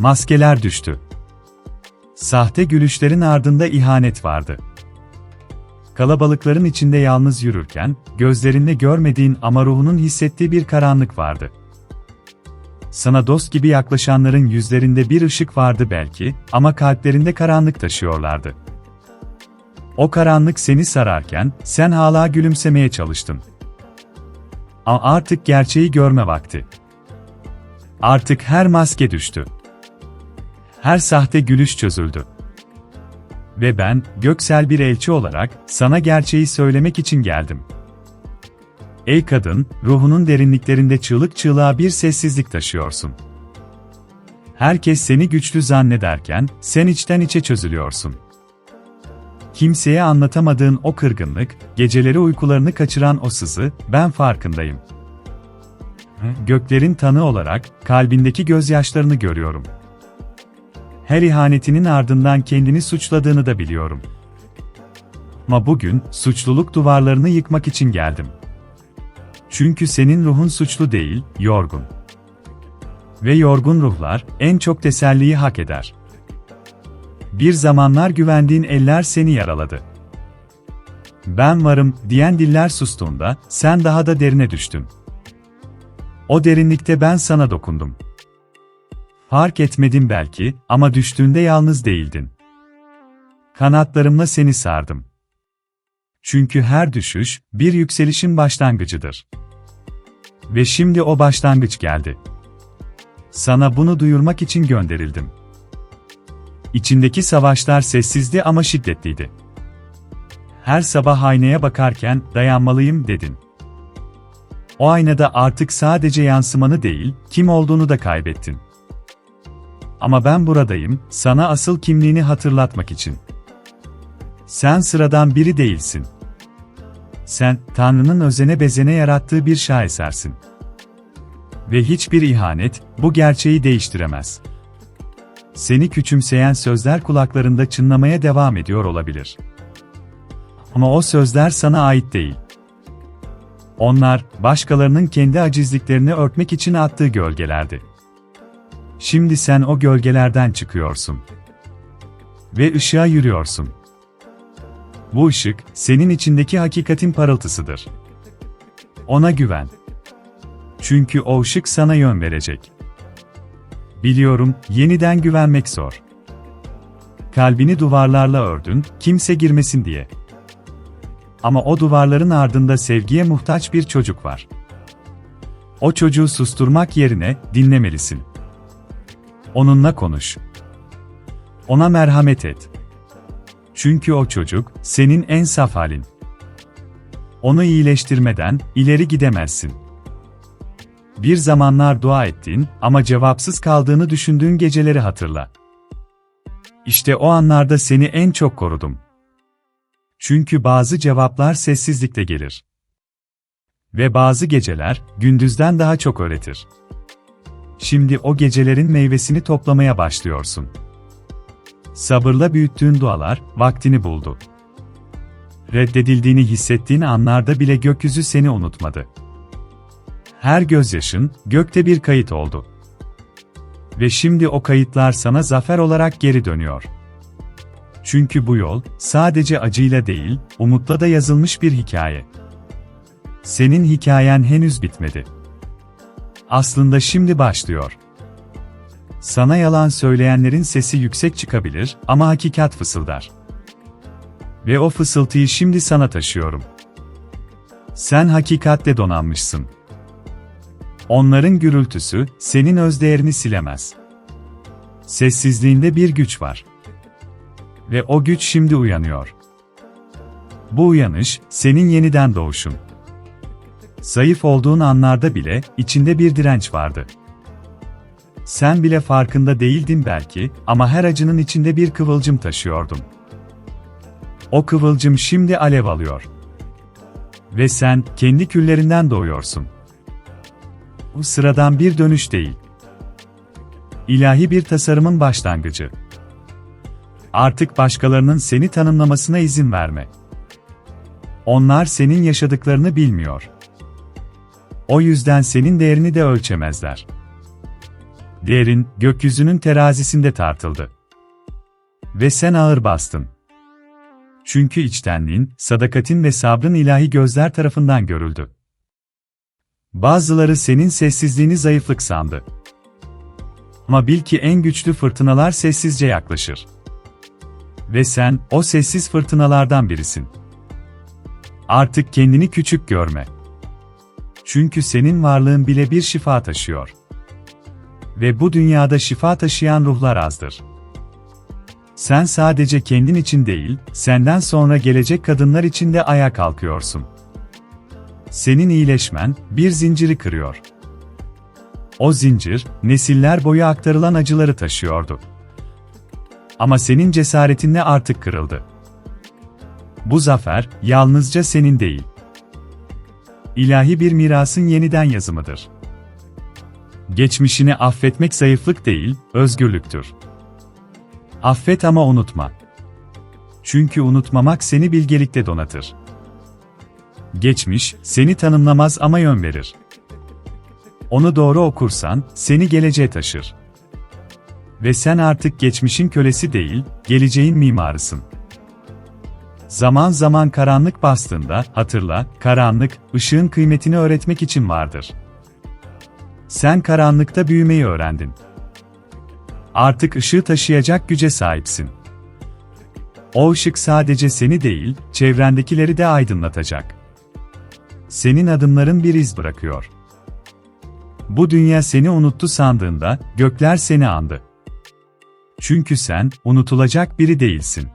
maskeler düştü. Sahte gülüşlerin ardında ihanet vardı. Kalabalıkların içinde yalnız yürürken, gözlerinde görmediğin ama ruhunun hissettiği bir karanlık vardı. Sana dost gibi yaklaşanların yüzlerinde bir ışık vardı belki ama kalplerinde karanlık taşıyorlardı. O karanlık seni sararken sen hala gülümsemeye çalıştın. Ama artık gerçeği görme vakti. Artık her maske düştü. Her sahte gülüş çözüldü. Ve ben, göksel bir elçi olarak, sana gerçeği söylemek için geldim. Ey kadın, ruhunun derinliklerinde çığlık çığlığa bir sessizlik taşıyorsun. Herkes seni güçlü zannederken, sen içten içe çözülüyorsun. Kimseye anlatamadığın o kırgınlık, geceleri uykularını kaçıran o sızı, ben farkındayım. Göklerin tanığı olarak, kalbindeki gözyaşlarını görüyorum. Her ihanetinin ardından kendini suçladığını da biliyorum. Ama bugün, suçluluk duvarlarını yıkmak için geldim. Çünkü senin ruhun suçlu değil, yorgun. Ve yorgun ruhlar, en çok teselliyi hak eder. Bir zamanlar güvendiğin eller seni yaraladı. Ben varım, diyen diller sustuğunda, sen daha da derine düştün. O derinlikte ben sana dokundum. Fark etmedin belki ama düştüğünde yalnız değildin. Kanatlarımla seni sardım. Çünkü her düşüş bir yükselişin başlangıcıdır. Ve şimdi o başlangıç geldi. Sana bunu duyurmak için gönderildim. İçindeki savaşlar sessizdi ama şiddetliydi. Her sabah aynaya bakarken dayanmalıyım dedin. O aynada artık sadece yansımanı değil, kim olduğunu da kaybettin. Ama ben buradayım, sana asıl kimliğini hatırlatmak için. Sen sıradan biri değilsin. Sen, Tanrı'nın özene bezene yarattığı bir şahesersin. Ve hiçbir ihanet, bu gerçeği değiştiremez. Seni küçümseyen sözler kulaklarında çınlamaya devam ediyor olabilir. Ama o sözler sana ait değil. Onlar, başkalarının kendi acizliklerini örtmek için attığı gölgelerdi. Şimdi sen o gölgelerden çıkıyorsun. Ve ışığa yürüyorsun. Bu ışık, senin içindeki hakikatin parıltısıdır. Ona güven. Çünkü o ışık sana yön verecek. Biliyorum, yeniden güvenmek zor. Kalbini duvarlarla ördün, kimse girmesin diye. Ama o duvarların ardında sevgiye muhtaç bir çocuk var. O çocuğu susturmak yerine dinlemelisin. Onunla konuş. Ona merhamet et. Çünkü o çocuk senin en saf halin. Onu iyileştirmeden ileri gidemezsin. Bir zamanlar dua ettin ama cevapsız kaldığını düşündüğün geceleri hatırla. İşte o anlarda seni en çok korudum. Çünkü bazı cevaplar sessizlikte gelir. Ve bazı geceler gündüzden daha çok öğretir. Şimdi o gecelerin meyvesini toplamaya başlıyorsun. Sabırla büyüttüğün dualar vaktini buldu. Reddedildiğini hissettiğin anlarda bile gökyüzü seni unutmadı. Her gözyaşın gökte bir kayıt oldu. Ve şimdi o kayıtlar sana zafer olarak geri dönüyor. Çünkü bu yol sadece acıyla değil, umutla da yazılmış bir hikaye. Senin hikayen henüz bitmedi. Aslında şimdi başlıyor. Sana yalan söyleyenlerin sesi yüksek çıkabilir ama hakikat fısıldar. Ve o fısıltıyı şimdi sana taşıyorum. Sen hakikatle donanmışsın. Onların gürültüsü senin özdeğerini silemez. Sessizliğinde bir güç var. Ve o güç şimdi uyanıyor. Bu uyanış senin yeniden doğuşun. Zayıf olduğun anlarda bile içinde bir direnç vardı. Sen bile farkında değildin belki ama her acının içinde bir kıvılcım taşıyordun. O kıvılcım şimdi alev alıyor. Ve sen kendi küllerinden doğuyorsun. Bu sıradan bir dönüş değil. İlahi bir tasarımın başlangıcı. Artık başkalarının seni tanımlamasına izin verme. Onlar senin yaşadıklarını bilmiyor. O yüzden senin değerini de ölçemezler. Değerin, gökyüzünün terazisinde tartıldı. Ve sen ağır bastın. Çünkü içtenliğin, sadakatin ve sabrın ilahi gözler tarafından görüldü. Bazıları senin sessizliğini zayıflık sandı. Ama bil ki en güçlü fırtınalar sessizce yaklaşır. Ve sen, o sessiz fırtınalardan birisin. Artık kendini küçük görme. Çünkü senin varlığın bile bir şifa taşıyor. Ve bu dünyada şifa taşıyan ruhlar azdır. Sen sadece kendin için değil, senden sonra gelecek kadınlar için de ayağa kalkıyorsun. Senin iyileşmen, bir zinciri kırıyor. O zincir, nesiller boyu aktarılan acıları taşıyordu. Ama senin cesaretinle artık kırıldı. Bu zafer, yalnızca senin değil. İlahi bir mirasın yeniden yazımıdır. Geçmişini affetmek zayıflık değil, özgürlüktür. Affet ama unutma. Çünkü unutmamak seni bilgelikte donatır. Geçmiş, seni tanımlamaz ama yön verir. Onu doğru okursan, seni geleceğe taşır. Ve sen artık geçmişin kölesi değil, geleceğin mimarısın. Zaman zaman karanlık bastığında, hatırla, karanlık, ışığın kıymetini öğretmek için vardır. Sen karanlıkta büyümeyi öğrendin. Artık ışığı taşıyacak güce sahipsin. O ışık sadece seni değil, çevrendekileri de aydınlatacak. Senin adımların bir iz bırakıyor. Bu dünya seni unuttu sandığında, gökler seni andı. Çünkü sen, unutulacak biri değilsin.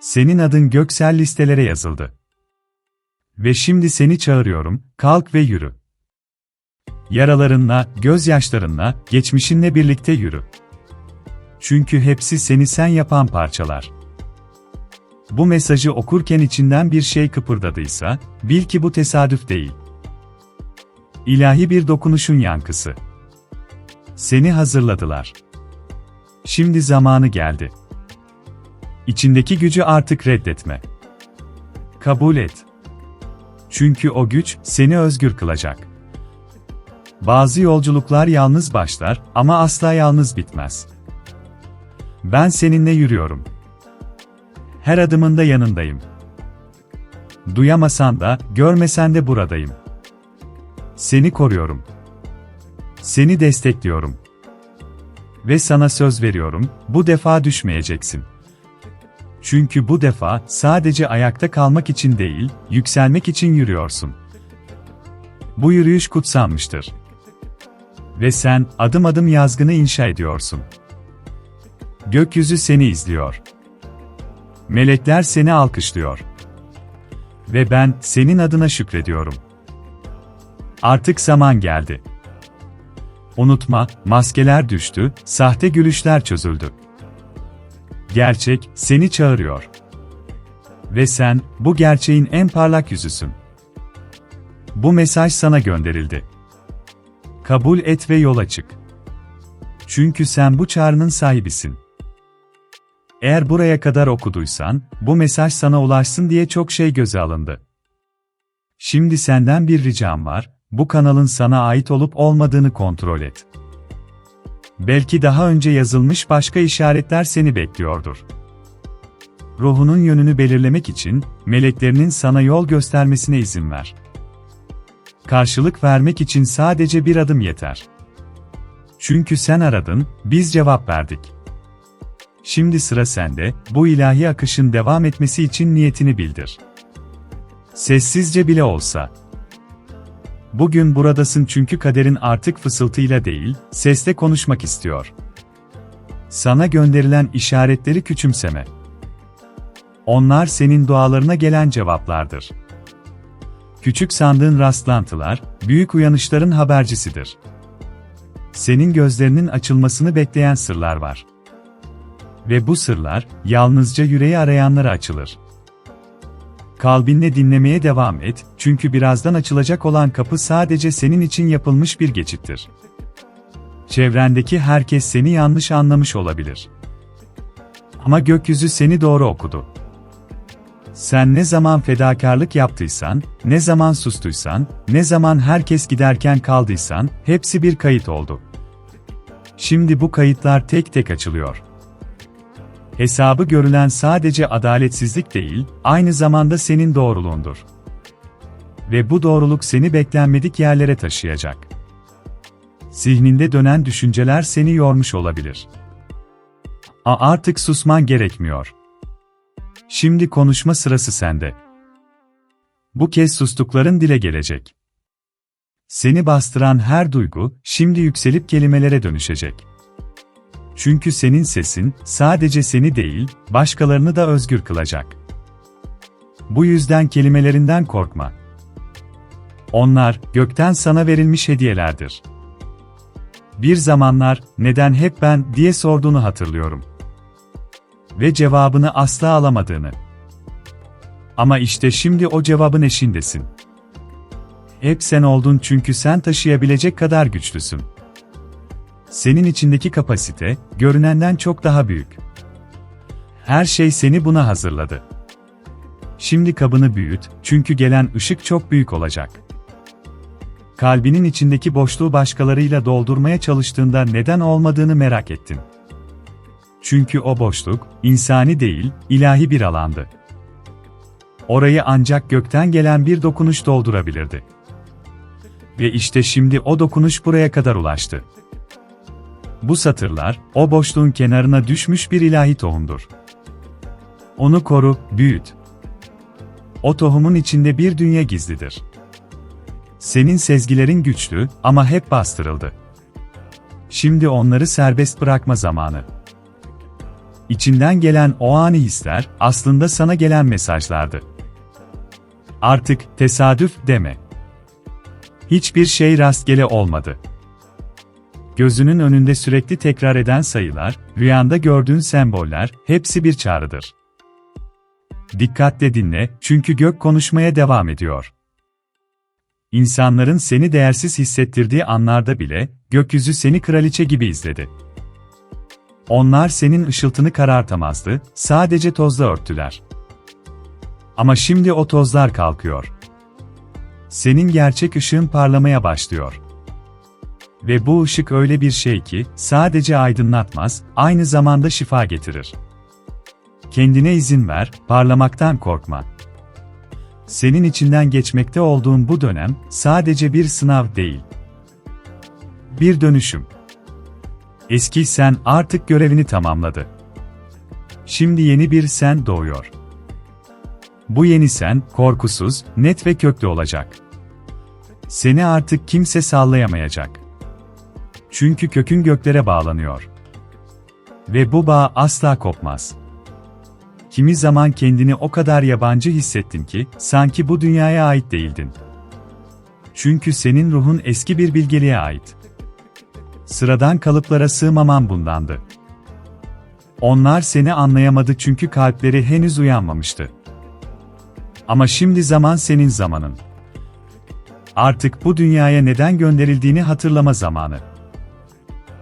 Senin adın göksel listelere yazıldı. Ve şimdi seni çağırıyorum, kalk ve yürü. Yaralarınla, gözyaşlarınla, geçmişinle birlikte yürü. Çünkü hepsi seni sen yapan parçalar. Bu mesajı okurken içinden bir şey kıpırdadıysa, bil ki bu tesadüf değil. İlahi bir dokunuşun yankısı. Seni hazırladılar. Şimdi zamanı geldi. İçindeki gücü artık reddetme. Kabul et. Çünkü o güç seni özgür kılacak. Bazı yolculuklar yalnız başlar ama asla yalnız bitmez. Ben seninle yürüyorum. Her adımında yanındayım. Duyamasan da, görmesen de buradayım. Seni koruyorum. Seni destekliyorum. Ve sana söz veriyorum, bu defa düşmeyeceksin. Çünkü bu defa sadece ayakta kalmak için değil, yükselmek için yürüyorsun. Bu yürüyüş kutsanmıştır. Ve sen adım adım yazgını inşa ediyorsun. Gökyüzü seni izliyor. Melekler seni alkışlıyor. Ve ben senin adına şükrediyorum. Artık zaman geldi. Unutma, maskeler düştü, sahte gülüşler çözüldü. Gerçek seni çağırıyor. Ve sen bu gerçeğin en parlak yüzüsün. Bu mesaj sana gönderildi. Kabul et ve yola çık. Çünkü sen bu çağrının sahibisin. Eğer buraya kadar okuduysan, bu mesaj sana ulaşsın diye çok şey göze alındı. Şimdi senden bir ricam var, bu kanalın sana ait olup olmadığını kontrol et. Belki daha önce yazılmış başka işaretler seni bekliyordur. Ruhunun yönünü belirlemek için, meleklerinin sana yol göstermesine izin ver. Karşılık vermek için sadece bir adım yeter. Çünkü sen aradın, biz cevap verdik. Şimdi sıra sende, bu ilahi akışın devam etmesi için niyetini bildir. Sessizce bile olsa. Bugün buradasın çünkü kaderin artık fısıltıyla değil, sesle konuşmak istiyor. Sana gönderilen işaretleri küçümseme. Onlar senin dualarına gelen cevaplardır. Küçük sandığın rastlantılar, büyük uyanışların habercisidir. Senin gözlerinin açılmasını bekleyen sırlar var. Ve bu sırlar, yalnızca yüreği arayanlara açılır. Kalbinle dinlemeye devam et, çünkü birazdan açılacak olan kapı sadece senin için yapılmış bir geçittir. Çevrendeki herkes seni yanlış anlamış olabilir. Ama gökyüzü seni doğru okudu. Sen ne zaman fedakarlık yaptıysan, ne zaman sustuysan, ne zaman herkes giderken kaldıysan, hepsi bir kayıt oldu. Şimdi bu kayıtlar tek tek açılıyor. Hesabı görülen sadece adaletsizlik değil, aynı zamanda senin doğruluğundur. Ve bu doğruluk seni beklenmedik yerlere taşıyacak. Zihninde dönen düşünceler seni yormuş olabilir. A artık susman gerekmiyor. Şimdi konuşma sırası sende. Bu kez sustukların dile gelecek. Seni bastıran her duygu, şimdi yükselip kelimelere dönüşecek. Çünkü senin sesin, sadece seni değil, başkalarını da özgür kılacak. Bu yüzden kelimelerinden korkma. Onlar, gökten sana verilmiş hediyelerdir. Bir zamanlar, neden hep ben diye sorduğunu hatırlıyorum. Ve cevabını asla alamadığını. Ama işte şimdi o cevabın eşindesin. Hep sen oldun çünkü sen taşıyabilecek kadar güçlüsün. Senin içindeki kapasite, görünenden çok daha büyük. Her şey seni buna hazırladı. Şimdi kabını büyüt, çünkü gelen ışık çok büyük olacak. Kalbinin içindeki boşluğu başkalarıyla doldurmaya çalıştığında neden olmadığını merak ettin. Çünkü o boşluk, insani değil, ilahi bir alandı. Orayı ancak gökten gelen bir dokunuş doldurabilirdi. Ve işte şimdi o dokunuş buraya kadar ulaştı. Bu satırlar, o boşluğun kenarına düşmüş bir ilahi tohumdur. Onu koru, büyüt. O tohumun içinde bir dünya gizlidir. Senin sezgilerin güçlü ama hep bastırıldı. Şimdi onları serbest bırakma zamanı. İçinden gelen o ani hisler aslında sana gelen mesajlardı. Artık tesadüf deme. Hiçbir şey rastgele olmadı. Gözünün önünde sürekli tekrar eden sayılar, rüyanda gördüğün semboller, hepsi bir çağrıdır. Dikkatle dinle, çünkü gök konuşmaya devam ediyor. İnsanların seni değersiz hissettirdiği anlarda bile, gökyüzü seni kraliçe gibi izledi. Onlar senin ışıltını karartamazdı, sadece tozla örttüler. Ama şimdi o tozlar kalkıyor. Senin gerçek ışığın parlamaya başlıyor. Ve bu ışık öyle bir şey ki, sadece aydınlatmaz, aynı zamanda şifa getirir. Kendine izin ver, parlamaktan korkma. Senin içinden geçmekte olduğun bu dönem, sadece bir sınav değil. Bir dönüşüm. Eski sen artık görevini tamamladı. Şimdi yeni bir sen doğuyor. Bu yeni sen, korkusuz, net ve köklü olacak. Seni artık kimse sallayamayacak. Çünkü kökün göklere bağlanıyor. Ve bu bağ asla kopmaz. Kimi zaman kendini o kadar yabancı hissettin ki, sanki bu dünyaya ait değildin. Çünkü senin ruhun eski bir bilgeliğe ait. Sıradan kalıplara sığmaman bundandı. Onlar seni anlayamadı çünkü kalpleri henüz uyanmamıştı. Ama şimdi zaman senin zamanın. Artık bu dünyaya neden gönderildiğini hatırlama zamanı.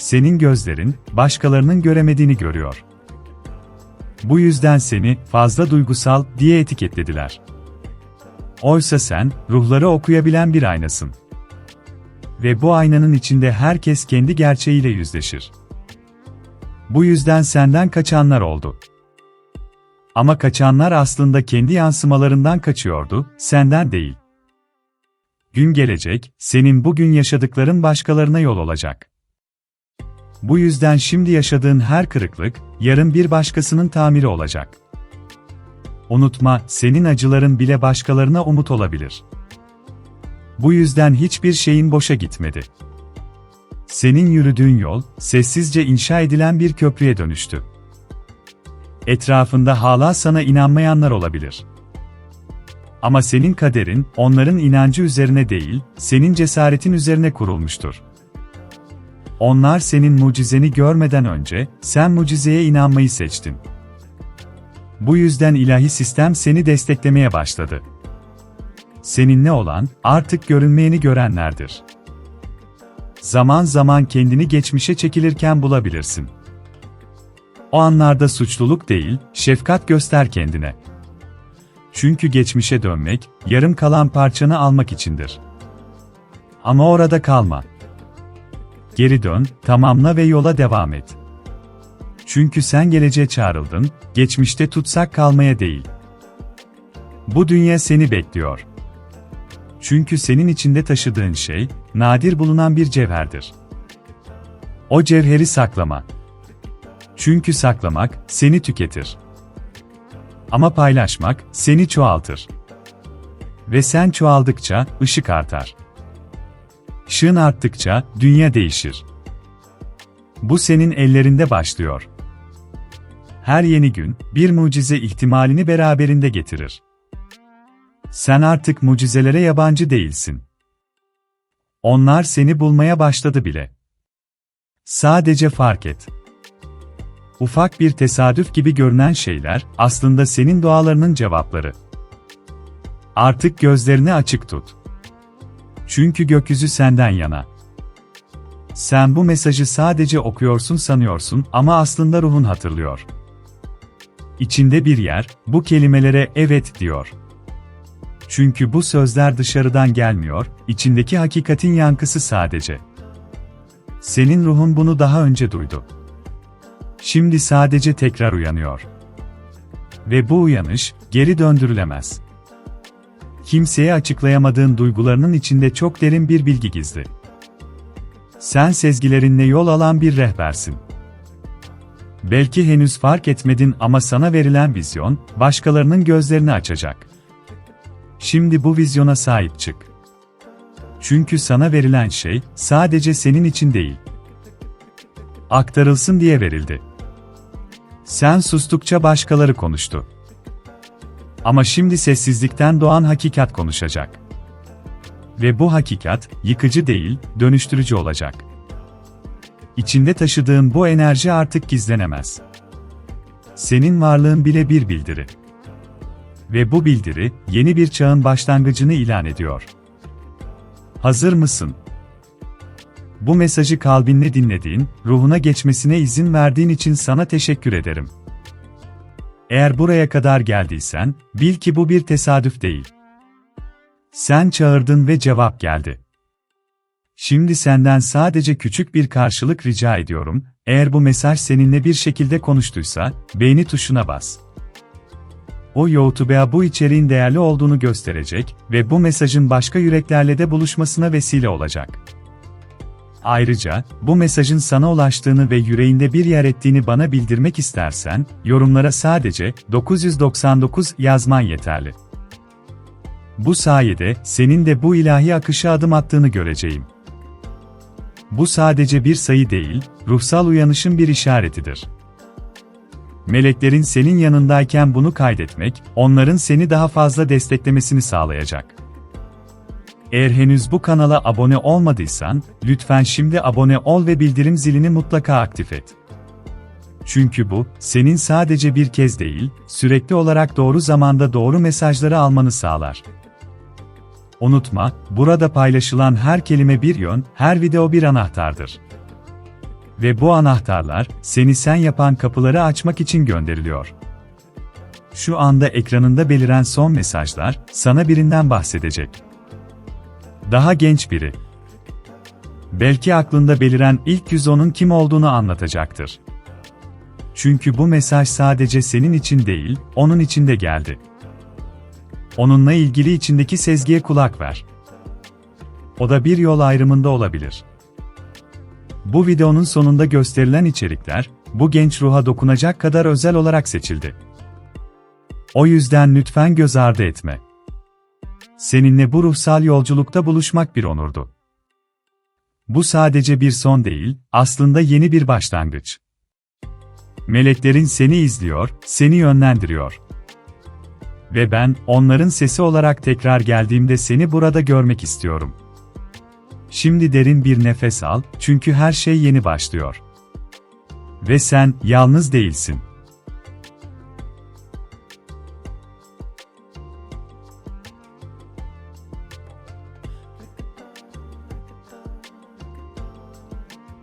Senin gözlerin, başkalarının göremediğini görüyor. Bu yüzden seni, fazla duygusal, diye etiketlediler. Oysa sen, ruhları okuyabilen bir aynasın. Ve bu aynanın içinde herkes kendi gerçeğiyle yüzleşir. Bu yüzden senden kaçanlar oldu. Ama kaçanlar aslında kendi yansımalarından kaçıyordu, senden değil. Gün gelecek, senin bugün yaşadıkların başkalarına yol olacak. Bu yüzden şimdi yaşadığın her kırıklık, yarın bir başkasının tamiri olacak. Unutma, senin acıların bile başkalarına umut olabilir. Bu yüzden hiçbir şeyin boşa gitmedi. Senin yürüdüğün yol, sessizce inşa edilen bir köprüye dönüştü. Etrafında hala sana inanmayanlar olabilir. Ama senin kaderin, onların inancı üzerine değil, senin cesaretin üzerine kurulmuştur. Onlar senin mucizeni görmeden önce, sen mucizeye inanmayı seçtin. Bu yüzden ilahi sistem seni desteklemeye başladı. Seninle olan, artık görünmeyeni görenlerdir. Zaman zaman kendini geçmişe çekilirken bulabilirsin. O anlarda suçluluk değil, şefkat göster kendine. Çünkü geçmişe dönmek, yarım kalan parçanı almak içindir. Ama orada kalma. Geri dön, tamamla ve yola devam et. Çünkü sen geleceğe çağrıldın, geçmişte tutsak kalmaya değil. Bu dünya seni bekliyor. Çünkü senin içinde taşıdığın şey, nadir bulunan bir cevherdir. O cevheri saklama. Çünkü saklamak, seni tüketir. Ama paylaşmak, seni çoğaltır. Ve sen çoğaldıkça, ışık artar. Işığın arttıkça, dünya değişir. Bu senin ellerinde başlıyor. Her yeni gün, bir mucize ihtimalini beraberinde getirir. Sen artık mucizelere yabancı değilsin. Onlar seni bulmaya başladı bile. Sadece fark et. Ufak bir tesadüf gibi görünen şeyler, aslında senin dualarının cevapları. Artık gözlerini açık tut. Çünkü gökyüzü senden yana. Sen bu mesajı sadece okuyorsun sanıyorsun ama aslında ruhun hatırlıyor. İçinde bir yer, bu kelimelere evet diyor. Çünkü bu sözler dışarıdan gelmiyor, içindeki hakikatin yankısı sadece. Senin ruhun bunu daha önce duydu. Şimdi sadece tekrar uyanıyor. Ve bu uyanış, geri döndürülemez. Kimseye açıklayamadığın duygularının içinde çok derin bir bilgi gizli. Sen sezgilerinle yol alan bir rehbersin. Belki henüz fark etmedin ama sana verilen vizyon, başkalarının gözlerini açacak. Şimdi bu vizyona sahip çık. Çünkü sana verilen şey, sadece senin için değil. Aktarılsın diye verildi. Sen sustukça başkaları konuştu. Ama şimdi sessizlikten doğan hakikat konuşacak. Ve bu hakikat, yıkıcı değil, dönüştürücü olacak. İçinde taşıdığın bu enerji artık gizlenemez. Senin varlığın bile bir bildiri. Ve bu bildiri, yeni bir çağın başlangıcını ilan ediyor. Hazır mısın? Bu mesajı kalbinle dinlediğin, ruhuna geçmesine izin verdiğin için sana teşekkür ederim. Eğer buraya kadar geldiysen, bil ki bu bir tesadüf değil. Sen çağırdın ve cevap geldi. Şimdi senden sadece küçük bir karşılık rica ediyorum. Eğer bu mesaj seninle bir şekilde konuştuysa, beğeni tuşuna bas. O YouTube'a bu içeriğin değerli olduğunu gösterecek ve bu mesajın başka yüreklerle de buluşmasına vesile olacak. Ayrıca, bu mesajın sana ulaştığını ve yüreğinde bir yer ettiğini bana bildirmek istersen, yorumlara sadece 999 yazman yeterli. Bu sayede senin de bu ilahi akışa adım attığını göreceğim. Bu sadece bir sayı değil, ruhsal uyanışın bir işaretidir. Meleklerin senin yanındayken bunu kaydetmek, onların seni daha fazla desteklemesini sağlayacak. Eğer henüz bu kanala abone olmadıysan, lütfen şimdi abone ol ve bildirim zilini mutlaka aktif et. Çünkü bu, senin sadece bir kez değil, sürekli olarak doğru zamanda doğru mesajları almanı sağlar. Unutma, burada paylaşılan her kelime bir yön, her video bir anahtardır. Ve bu anahtarlar, seni sen yapan kapıları açmak için gönderiliyor. Şu anda ekranında beliren son mesajlar, sana birinden bahsedecek. Daha genç biri. Belki aklında beliren ilk yüz onun kim olduğunu anlatacaktır. Çünkü bu mesaj sadece senin için değil, onun için de geldi. Onunla ilgili içindeki sezgiye kulak ver. O da bir yol ayrımında olabilir. Bu videonun sonunda gösterilen içerikler, bu genç ruha dokunacak kadar özel olarak seçildi. O yüzden lütfen göz ardı etme. Seninle bu ruhsal yolculukta buluşmak bir onurdu. Bu sadece bir son değil, aslında yeni bir başlangıç. Meleklerin seni izliyor, seni yönlendiriyor. Ve ben, onların sesi olarak tekrar geldiğimde seni burada görmek istiyorum. Şimdi derin bir nefes al, çünkü her şey yeni başlıyor. Ve sen, yalnız değilsin.